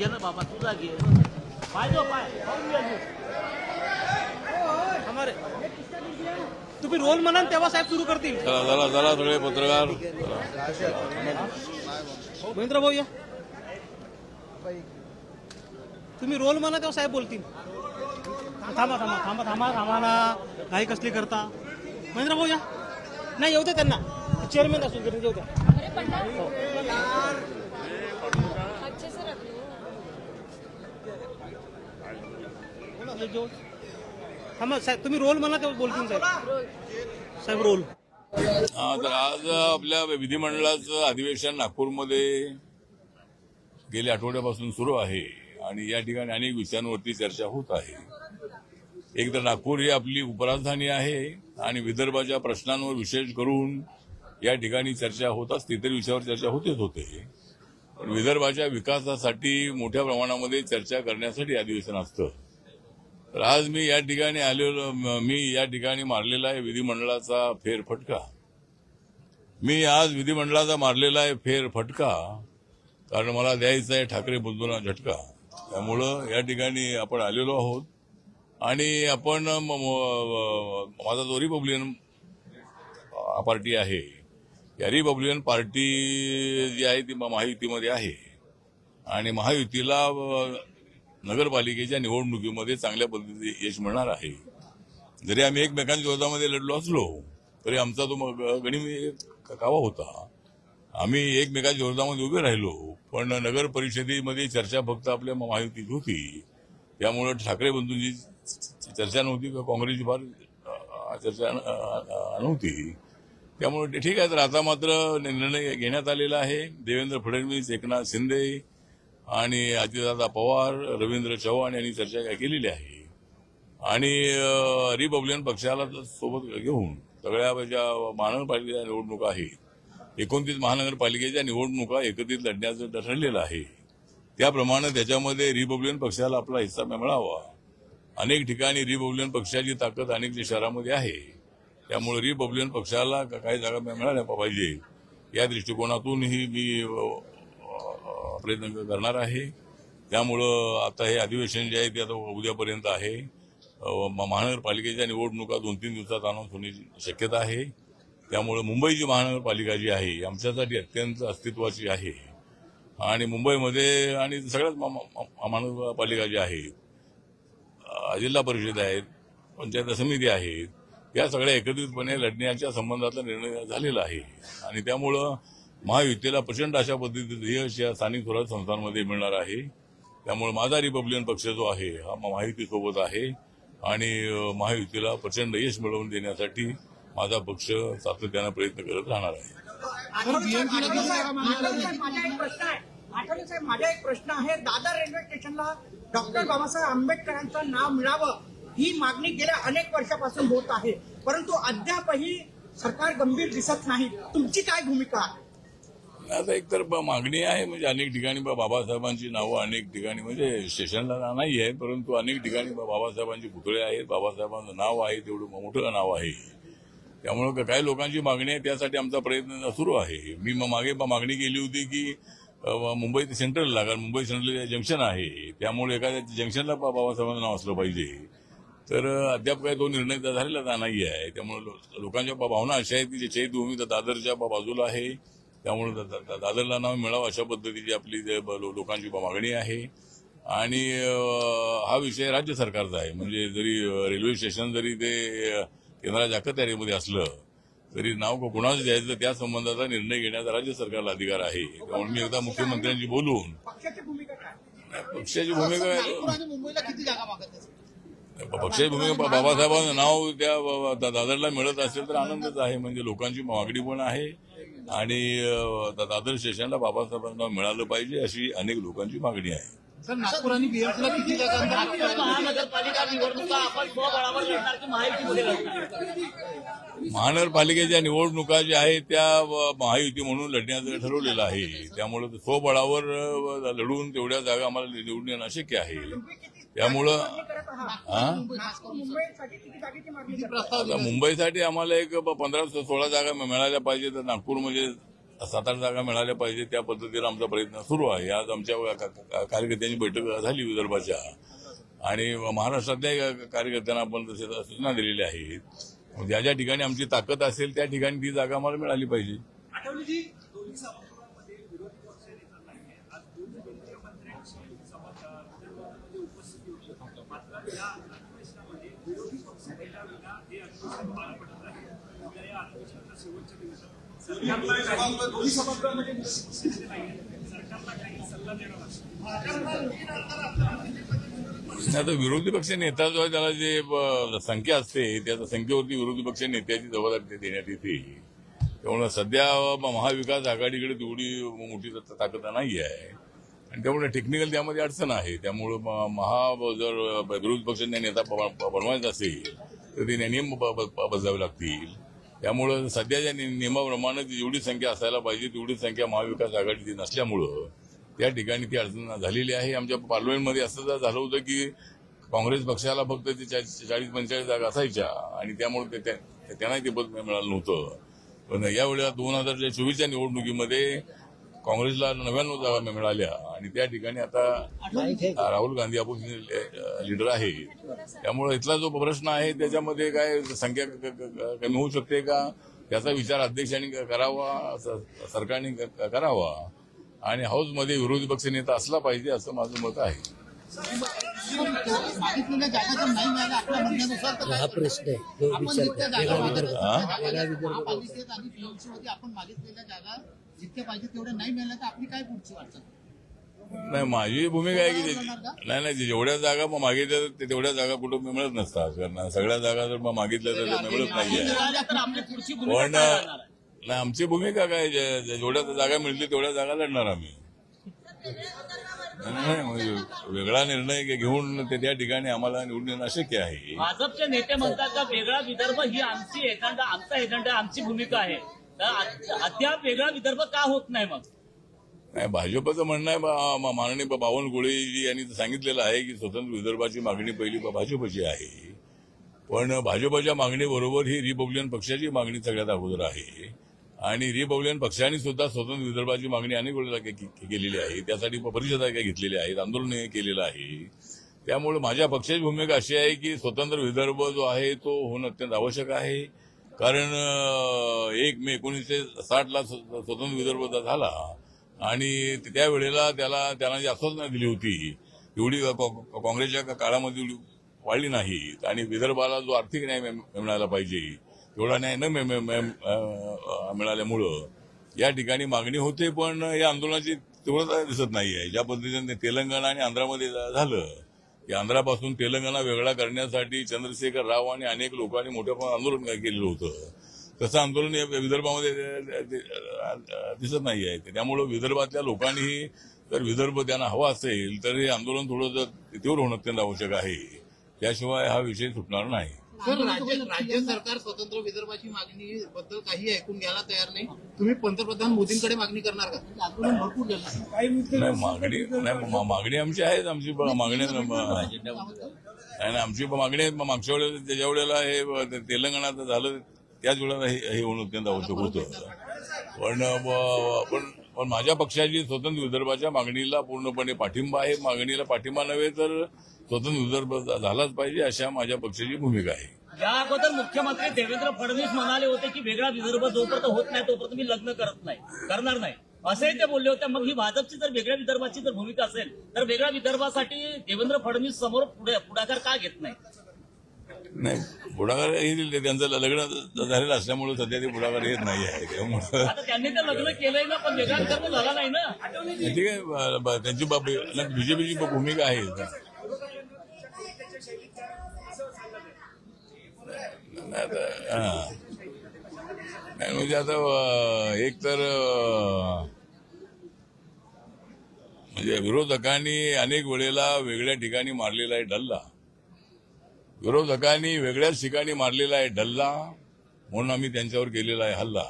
घे ना बाबा तुझा घे. पाय जो पाय तुम्ही रोल म्हणाल तेव्हा साहेब सुरू करतील. चला चला चला सगळे पत्रकार. महेंद्र भाऊ या. तुम्ही रोल म्हणा तेव्हा साहेब बोलतील. थांबा थांबा थांबा थांबा थांबा ना. काही कसली करता? महेंद्र भाऊ या. नाही येऊ दे त्यांना. चेअरमॅन असून तरी येऊ द्या. साहेब तुम्ही रोल म्हणा तेव्हा बोलतील साहेब? साहेब रोल. हा तर आज आपल्या विधिमंडळाचं अधिवेशन नागपूरमध्ये गेल्या आठवड्यापासून सुरू आहे आणि या ठिकाणी अनेक विषयांवरती चर्चा होत आहे. एक तर नागपूर ही आपली उपराजधानी आहे आणि विदर्भाच्या प्रश्नांवर विशेष करून या ठिकाणी चर्चा होत असते इतर विषयावर चर्चा होतेच होते. पण विदर्भाच्या विकासासाठी मोठ्या प्रमाणामध्ये चर्चा करण्यासाठी अधिवेशन असतं. तर आज मी या ठिकाणी आलेलो मी या ठिकाणी मारलेला आहे विधिमंडळाचा फेरफटका. मी आज विधिमंडळाचा मारलेला आहे फेरफटका कारण मला द्यायचा आहे ठाकरे बुद्धूला झटका. त्यामुळं या ठिकाणी आपण आलेलो आहोत. आणि आपण माझा जो रिपब्लिकन पार्टी आहे. या रिपब्लिकन पार्टी जी आहे ती महायुतीमध्ये आहे. आणि महायुतीला नगरपालिकेच्या निवडणुकीमध्ये चांगल्या पद्धतीने यश मिळणार आहे. जरी आम्ही एकमेकांच्या विरोधामध्ये लढलो असलो तरी आमचा तो मग गणिमी कावा होता. आम्ही एकमेकांच्या विरोधामध्ये उभे राहिलो पण नगर परिषदेमध्ये चर्चा फक्त आपल्या महायुतीत होती. त्यामुळं ठाकरे बंधूंची चर्चा नव्हती किंवा काँग्रेसची फार चर्चा नव्हती. त्यामुळे ठीक आहे तर आता मात्र निर्णय घेण्यात आलेला आहे. देवेंद्र फडणवीस एकनाथ शिंदे आणि आदिदादा पवार रवींद्र चव्हाण यांनी चर्चा काय केलेली आहे. आणि रिपब्लिकन पक्षाला तर सोबत घेऊन सगळ्या ज्या महानगरपालिकेच्या निवडणुका आहेत एकोणतीस महानगरपालिकेच्या निवडणुका एकत्रित लढण्याचं ठरलेलं आहे. त्याप्रमाणे त्याच्यामध्ये रिपब्लिकन पक्षाला आपला हिस्सा मिळावा. अनेक ठिकाणी रिपब्लिकन पक्षाची ताकद अनेक शहरामध्ये आहे त्यामुळे रिपब्लिकन पक्षाला का- काही जागा मिळाल्या पाहिजे. या दृष्टिकोनातूनही मी प्रयत्न करणार आहे. त्यामुळं आता हे अधिवेशन जे आहे ते आता उद्यापर्यंत आहे. म- महानगरपालिकेच्या निवडणुका दोन तीन दिवसात अनाऊन्स होण्याची शक्यता आहे. त्यामुळं मुंबई जी महानगरपालिका जी आहे आमच्यासाठी अत्यंत अस्तित्वाची आहे. आणि मुंबईमध्ये आणि सगळ्याच महानगरपालिका ज्या आहेत जिल्हा परिषद आहेत पंचायत समिती आहेत या सगळ्या एकत्रितपणे लढण्याच्या संबंधातला निर्णय झालेला आहे. आणि त्यामुळं महायुतीला प्रचंड अशा पद्धतीचं यश या स्थानिक स्वराज्य संस्थांमध्ये मिळणार आहे. त्यामुळे माझा रिपब्लिकन पक्ष जो आहे हा महायुतीसोबत आहे. आणि महायुतीला प्रचंड यश मिळवून देण्यासाठी माझा पक्ष सातत्यानं प्रयत्न करत राहणार आहे. माझा एक प्रश्न आहे आठवले साहेब माझा एक प्रश्न आहे. दादर रेल्वे स्टेशनला डॉक्टर बाबासाहेब आंबेडकरांचं नाव मिळावं ही मागणी गेल्या अनेक वर्षापासून होत आहे. परंतु अद्यापही सरकार गंभीर दिसत नाही. तुमची काय भूमिका आहे? आता एक तर मागणी आहे म्हणजे अनेक ठिकाणी बा- बाबासाहेबांची नावं अनेक ठिकाणी म्हणजे स्टेशनला नाही आहे परंतु अनेक ठिकाणी बा- बाबासाहेबांचे पुतळे आहेत बाबासाहेबांचं नाव आहे तेवढं मोठं नाव आहे. त्यामुळं काही लोकांची मागणी आहे त्यासाठी आमचा प्रयत्न सुरू आहे. मी म- मागे मागणी केली होती की मुंबई ते सेंट्रलला कारण मुंबई सेंट्रल जंक्शन आहे त्यामुळे एखाद्या जंक्शनला बा- बाबासाहेबांचं नाव असलं पाहिजे. तर अद्याप काही तो निर्णय झालेला नाही आहे. त्यामुळे लोकांच्या भावना अशा आहेत की जे चैतभूमी तर दादरच्या बा- बाजूला आहे. त्यामुळे दादरला नाव मिळावं अशा पद्धतीची आपली जे लोकांची मागणी आहे. आणि हा विषय राज्य सरकारचा आहे. म्हणजे जरी रेल्वे स्टेशन जरी ते केंद्राच्या अखत्यारीमध्ये असलं तरी नाव को- कुणाचं द्यायचं त्या संबंधाचा निर्णय घेण्याचा राज्य सरकारला अधिकार आहे. त्यामुळे मी एकदा मुख्यमंत्र्यांशी बोलून पक्षाची भूमिका काय? पक्षाची भूमिका आणि मुंबईला किती जागा मागत पक्षाची भूमिका बा- बाबासाहेबांचं नाव त्या दादरला मिळत असेल तर आनंदच आहे. म्हणजे लोकांची मागणी पण आहे. आणि दादर स्टेशनला बाबासाहेबांचं नाव मिळालं पाहिजे अशी अनेक लोकांची मागणी आहे. सर नागपूर आणि बीएमसीला किती जागा महानगरपालिका निवडणुका आपण स्वबळावर लढणार की महायुतीमध्ये लढणार? महानगरपालिकेच्या निवडणुका ज्या आहेत त्या महायुती म्हणून लढण्याचं ठरवलेलं आहे. त्यामुळे स्वबळावर लढून तेवढ्या जागा आम्हाला निवडून येणं शक्य आहे. त्यामुळं हा? आता मुंबईसाठी आम्हाला एक पंधरा सोळा जागा मिळाल्या पाहिजे तर नागपूरमध्ये सात आठ जागा मिळाल्या पाहिजे त्या पद्धतीनं आमचा प्रयत्न सुरू आहे. आज आमच्या कार्यकर्त्यांची बैठक झाली विदर्भाच्या. आणि महाराष्ट्रातल्या कार्यकर्त्यांना आपण तसे सूचना दिलेल्या आहेत. ज्या ज्या ठिकाणी आमची ताकद असेल त्या ठिकाणी ती जागा आम्हाला मिळाली पाहिजे. आता विरोधी पक्ष नेता जो आहे त्याला जे संख्या असते त्या संख्येवरती विरोधी पक्ष नेत्याची जबाबदारी देण्यात येते. त्यामुळे सध्या महाविकास आघाडीकडे तेवढी मोठी ताकद नाही आहे. आणि त्यामुळे टेक्निकल त्यामध्ये अडचण आहे. त्यामुळे महा जर विरोधी पक्षाने नेता ब- बनवायचा असेल तर ते नियम ब- बजावे लागतील. त्यामुळं सध्याच्या नियमाप्रमाणे जेवढी संख्या असायला पाहिजे तेवढी संख्या महाविकास आघाडीची नसल्यामुळं त्या ठिकाणी ती अडचण झालेली आहे. आमच्या पार्लमेंटमध्ये असं जर झालं होतं की काँग्रेस पक्षाला फक्त ते चाळीस पंचेचाळीस जागा असायच्या आणि त्यामुळे ते- त्या- त्यांनाही ते पद मिळालं नव्हतं. पण यावेळेला दोन हजार चोवीसच्या निवडणुकीमध्ये काँग्रेसला नव्याण्णव जागा मिळाल्या. आणि त्या ठिकाणी आता राहुल गांधी अपोजिशन लीडर आहे. त्यामुळे इथला जो प्रश्न आहे त्याच्यामध्ये काय संख्या कमी होऊ शकते का? त्याचा विचार अध्यक्षांनी करावा सरकारने करावा. आणि हाऊसमध्ये विरोधी पक्ष नेता असला पाहिजे असं माझं मत आहे. मागितलेल्या जागा जर नाही मिळाल्या आपल्या म्हणण्यानुसार तर हा प्रश्न आहे. जो आपण विचार जितक्या वेगळा विदर्भ? वेगळा विदर्भ. महापालिकेत आणि BMC मध्ये आपण मागितलेल्या जागा जितक्या पाहिजे तेवढ्या नाही मिळाल्या तर आपली काय पुढची वाटचाल? नाही माझी भूमिका आहे की ते- नाही नाही जेवढ्या जागा मग मागितल्या ते तेवढ्या जागा कुठं मिळत नसतात. कारण सगळ्या जागा जर मग मागितल्या तर मिळत नाहीये. मिळाल्या तर आपली पुढची पण नाही आमची भूमिका काय जे- जे- जेवढ्या जागा मिळतील तेवढ्या जागा लढणार आम्ही. नाही, म्हणजे वेगळा निर्णय घेऊन ते त्या ठिकाणी आम्हाला निवडून येणं अशक्य आहे. भाजपचे नेते म्हणतात का वेगळा विदर्भ ही आमची एजंडा आमचा एजंडा आमची भूमिका आहे. तर अद- अद्याप वेगळा विदर्भ का होत नाही मग? नाही भाजपचं म्हणणं आहे माननीय बावनकुळेजी यांनी सांगितलेलं आहे की स्वतंत्र विदर्भाची मागणी पहिली भाजपची आहे. पण भाजपच्या मागणीबरोबर ही रिपब्लिकन पक्षाची मागणी सगळ्यात अगोदर आहे. आणि रिपब्लिकन पक्षाने सुद्धा स्वतंत्र विदर्भाची मागणी अनेक वेळेला केलेली आहे. त्यासाठी परिषदा काही घेतलेल्या आहेत आंदोलन केलेलं आहे. त्यामुळे माझ्या पक्षाची भूमिका अशी आहे की स्वतंत्र विदर्भ जो आहे तो होणं अत्यंत आवश्यक आहे. कारण एक मे एकोणीसशे साठला स्वतंत्र विदर्भ झाला आणि त्यावेळेला त्याला त्यांना जी आश्वासना दिली होती एवढी काँग्रेसच्या का- काळामध्ये वाढली नाहीत आणि विदर्भाला जो आर्थिक न्याय मिळाला पाहिजे थोडा न्याय न मिळ- मिळ- मिळाल्यामुळं. या ठिकाणी मागणी होते पण या आंदोलनाची तीव्रता दिसत नाही आहे ज्या पद्धतीने तेलंगणा आणि आंध्रामध्ये झालं की आंध्रापासून तेलंगणा वेगळा करण्यासाठी चंद्रशेखर राव आणि अनेक लोकांनी मोठ्या प्रमाणात आंदोलन केलेलं होतं. तसं आंदोलन विदर्भामध्ये दिसत नाही आहे त्यामुळं विदर्भातल्या लोकांनीही जर विदर्भ त्यांना हवा असेल तर हे आंदोलन थोडं जर तीव्र होणं अत्यंत आवश्यक आहे. त्याशिवाय हा विषय सुटणार नाही. सर राज्य राज्य सरकार स्वतंत्र विदर्भाची मागणी बद्दल काही ऐकून घ्यायला तयार नाही. तुम्ही पंतप्रधान मोदींकडे मागणी करणार का? म्हणजे आंदोलन भरपूर झालं. नाही मागणी नाही मा- मागणी आमची आहेच आमची ब- मागणी नाही नाही, आमची मागणी आहे मागच्या वेळेला त्याच्या वेळेला हे ब- ते तेलंगणात झालं त्याच वेळेला हे हे होणं अत्यंत आवश्यक होतं पण ब- पण पण माझ्या पक्षाची स्वतंत्र विदर्भाच्या मागणीला पूर्णपणे पाठिंबा आहे मागणीला पाठिंबा नव्हे तर स्वतंत्र विदर्भ झालाच पाहिजे अशा माझ्या पक्षाची भूमिका आहे. या अगोदर मुख्यमंत्री देवेंद्र फडणवीस म्हणाले होते की वेगळा विदर्भ जोपर्यंत होत नाही तोपर्यंत मी लग्न करत नाही करणार नाही. असंही ते बोलले होते. मग ही भाजपची जर वेगळ्या विदर्भाची जर भूमिका असेल तर वेगळ्या विदर्भासाठी देवेंद्र फडणवीस समोर पुढे पुढाकार का घेत नाही? नाही पुढाकार हे त्यांचं लग्न झालेलं असल्यामुळे सध्या ते पुढाकार येत नाही आहे. त्यामुळं आता त्यांनी ते लग्न केलंय ना पण वेगळा विदर्भ झाला नाही ना. ठीक आहे. त्यांची बीजेपीची भूमिका आहे. नाही आता- म्हणजे आता एक तर म्हणजे विरोधकांनी अनेक वेळेला वेगळ्या ठिकाणी मारलेला आहे डल्ला. विरोधकांनी वेगळ्याच ठिकाणी मारलेला आहे डल्ला म्हणून आम्ही त्यांच्यावर केलेला आहे हल्ला.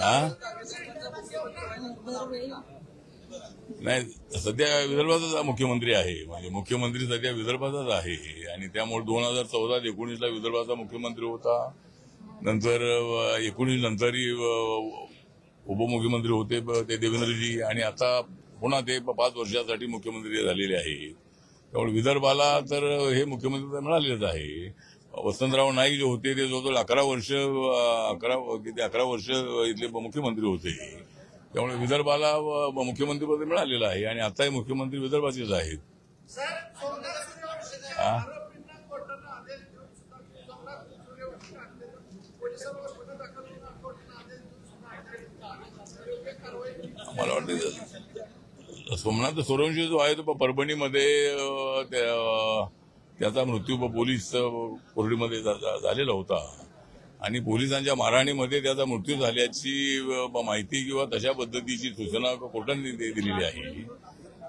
हा? नाही सध्या विदर्भाचाच मुख्यमंत्री आहे. म्हणजे मुख्यमंत्री सध्या विदर्भाचाच आहे. आणि त्यामुळे दोन हजार चौदा एकोणीसला विदर्भाचा मुख्यमंत्री होता. नंतर एकोणीस नंतरही उपमुख्यमंत्री होते ते देवेंद्रजी. आणि आता पुन्हा ते पाच वर्षासाठी मुख्यमंत्री झालेले आहेत त्यामुळे विदर्भाला तर हे मुख्यमंत्री तर मिळालेच आहे. वसंतराव नाईक जे होते ते जवळजवळ अकरा वर्ष अकरा किती अकरा वर्ष इथले मुख्यमंत्री होते. त्यामुळे विदर्भाला मुख्यमंत्रीपद मिळालेलं आहे आणि आताही मुख्यमंत्री विदर्भाचेच आहेत? मला वाटतं सोमनाथ सोरवंशी जो आहे तो परभणीमध्ये त्याचा मृत्यू पोलीस कोरडीमध्ये झालेला होता. आणि पोलिसांच्या मारहाणीमध्ये त्याचा मृत्यू झाल्याची माहिती किंवा तशा पद्धतीची सूचना कोर्टाने दिलेली आहे.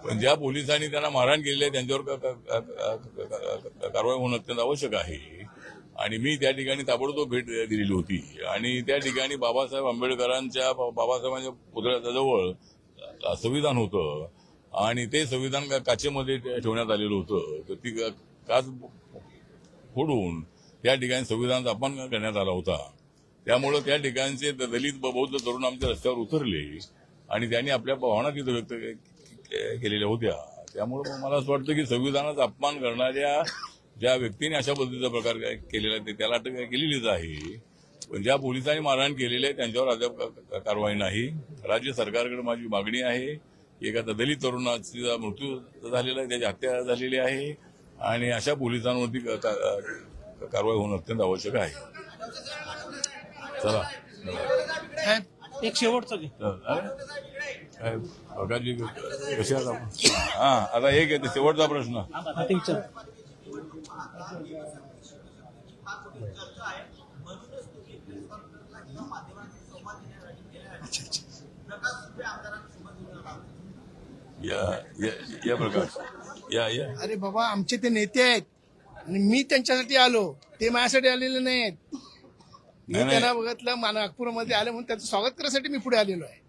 पण ज्या पोलिसांनी त्यांना मारहाण केलेली आहे त्यांच्यावर कारवाई होणं अत्यंत आवश्यक आहे. आणि मी त्या ठिकाणी ताबडतोब भेट दिलेली होती. आणि त्या ठिकाणी बाबासाहेब आंबेडकरांच्या बाबासाहेबांच्या पुतळ्याच्या जवळ संविधान होतं. आणि ते संविधान काचेमध्ये ठेवण्यात आलेलं होतं. तर ती का- काच फोडून त्या ठिकाणी संविधानाचा अपमान करण्यात आला होता. त्यामुळं त्या ठिकाणचे द- दलित बौद्ध तरुण आमच्या रस्त्यावर उतरले आणि त्यांनी आपल्या भावना तिथं व्यक्त केलेल्या होत्या. त्यामुळं मला असं वाटतं की संविधानाचा अपमान करणाऱ्या ज्या व्यक्तीने अशा पद्धतीचा प्रकार काय केलेला आहे ते त्याला अटक केलेलीच आहे. पण ज्या पोलिसांनी मारहाण केलेली आहे त्यांच्यावर अद्याप कारवाई नाही. राज्य सरकारकडे माझी मागणी आहे एका दलित तरुणाचा मृत्यू झालेला आहे त्याची हत्या झालेली आहे आणि अशा पोलिसांवरती का- कारवाई होणं अत्यंत आवश्यक आहे चला एक शेवटचं काय प्रकाशजी कसे आहात आपण हा आता एक आहे ते शेवटचा प्रश्न या या प्रकाश या या अरे बाबा आमचे ते नेते आहेत. आणि मी त्यांच्यासाठी आलो. ते माझ्यासाठी आलेले नाहीत. मी नाही, नाही. त्यांना बघितलं मा- नागपूरमध्ये आले म्हणून त्याचं स्वागत करण्यासाठी मी पुढे आलेलो आहे.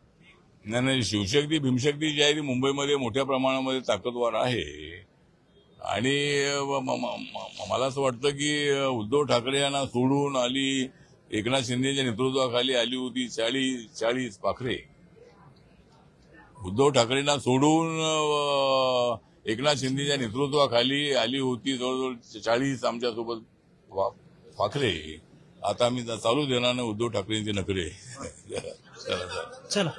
नाही नाही शिवशक्ती भीमशक्ती जी आहे ती मुंबईमध्ये मोठ्या प्रमाणामध्ये ताकदवार आहे. आणि म- म- म- म- मला असं वाटतं की उद्धव ठाकरे यांना सोडून आली एकनाथ शिंदेच्या नेतृत्वाखाली आली होती चाळीस चाळीस पाखरे. उद्धव ठाकरेंना सोडून अं, एकनाथ शिंदेच्या नेतृत्वाखाली आली होती जवळजवळ चाळीस आमच्यासोबत वा- आता आम्ही चालू देणार ना उद्धव ठाकरेंचे नखरे. चला चला.